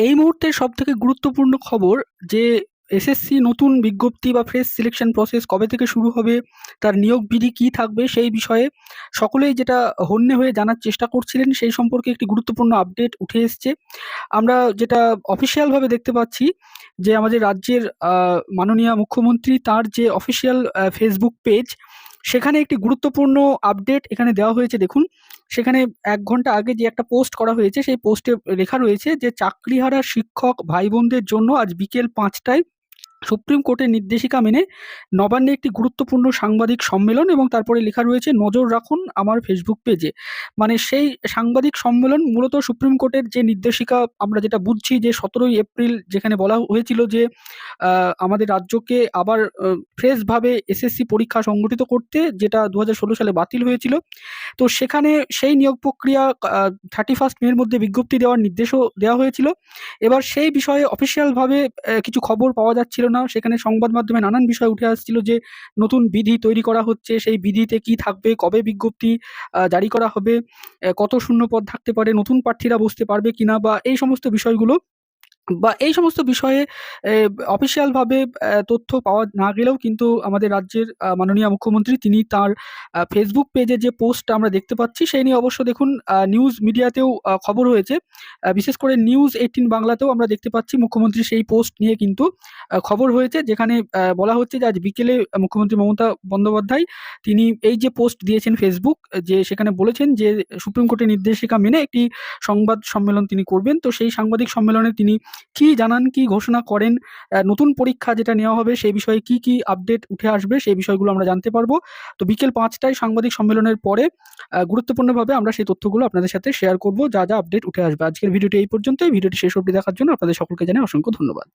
এই মুহূর্তের সবথেকে গুরুত্বপূর্ণ খবর যে এসএসসি নতুন বিজ্ঞপ্তি বা ফ্রেশ সিলেকশন প্রসেস কবে থেকে শুরু হবে, তার নিয়োগ বিধি কী থাকবে সেই বিষয়ে সকলেই যেটা হন্যে হয়ে জানার চেষ্টা করছিলেন সেই সম্পর্কে একটি গুরুত্বপূর্ণ আপডেট উঠে এসছে। আমরা যেটা অফিসিয়ালভাবে দেখতে পাচ্ছি যে আমাদের রাজ্যের মাননীয় মুখ্যমন্ত্রী তার যে অফিসিয়াল ফেসবুক পেজ সেখানে একটি গুরুত্বপূর্ণ আপডেট এখানে দেওয়া হয়েছে, দেখুন। সেখানে এক ঘণ্টা আগে যে একটা পোস্ট করা হয়েছে, সেই পোস্টে লেখা রয়েছে যে, চাকরিহারা শিক্ষক ভাই বোনদের জন্য আজ বিকেল পাঁচটায় সুপ্রিম কোর্টের নির্দেশিকা মেনে নবান্নে একটি গুরুত্বপূর্ণ সাংবাদিক সম্মেলন এবং তারপরে লেখা রয়েছে, নজর রাখুন আমার ফেসবুক পেজে মানে সেই সাংবাদিক সম্মেলন মূলত সুপ্রিম কোর্টের যে নির্দেশিকা, আমরা যেটা বুঝছি যে সতেরোই এপ্রিল যেখানে বলা হয়েছিল যে আমাদের রাজ্যকে আবার ফ্রেশভাবে এসএসসি পরীক্ষা সংগঠিত করতে, যেটা দু হাজার ষোলো সালে বাতিল হয়েছিল। তো সেখানে সেই নিয়োগ প্রক্রিয়া থার্টি ফার্স্ট মের মধ্যে বিজ্ঞপ্তি দেওয়ার নির্দেশও দেওয়া হয়েছিল। এবার সেই বিষয়ে অফিসিয়ালভাবে কিছু খবর পাওয়া যাচ্ছিল না সেখানে সংবাদ মাধ্যমে নানান বিষয় উঠে আসছিল যে নতুন বিধি তৈরি করা হচ্ছে, সেই বিধিতে কি থাকবে, কবে বিজ্ঞপ্তি জারি করা হবে কত শূন্য পদ থাকতে পারে, নতুন প্রার্থীরা বসতে পারবে কিনা বা এই সমস্ত বিষয়গুলো বা এই সমস্ত বিষয়ে অফিসিয়ালভাবে তথ্য পাওয়া না গেলেও কিন্তু আমাদের রাজ্যের মাননীয় মুখ্যমন্ত্রী তিনি তার ফেসবুক পেজে যে পোস্টটা আমরা দেখতে পাচ্ছি সেই নিয়ে অবশ্য দেখুন নিউজ মিডিয়াতেও খবর হয়েছে। বিশেষ করে নিউজ এইটিন বাংলাতেও আমরা দেখতে পাচ্ছি মুখ্যমন্ত্রী সেই পোস্ট নিয়ে কিন্তু খবর হয়েছে। যেখানে বলা হচ্ছে যে আজ বিকেলে মুখ্যমন্ত্রী মমতা বন্দ্যোপাধ্যায় তিনি এই যে পোস্ট দিয়েছেন ফেসবুক যে সেখানে বলেছেন যে সুপ্রিম কোর্টের নির্দেশিকা মেনে একটি সংবাদ সম্মেলন তিনি করবেন। তো সেই সাংবাদিক সম্মেলনে তিনি কি জানান, কি ঘোষণা করেন নতুন পরীক্ষা যেটা নেওয়া হবে সেই বিষয়ে কি কি আপডেট উঠে আসবে সেই বিষয়গুলো আমরা জানতে পারব। তো বিকেল পাঁচটায় সাংবাদিক সম্মেলনের পরে গুরুত্বপূর্ণভাবে আমরা সেই তথ্যগুলো আপনাদের সাথে শেয়ার করব, যা যা আপডেট উঠে আসবে। আজকের ভিডিওটি এই পর্যন্তই। ভিডিওটি শেষ অবধি দেখার জন্য আপনাদের সকলকে জানাই অসংখ্য ধন্যবাদ।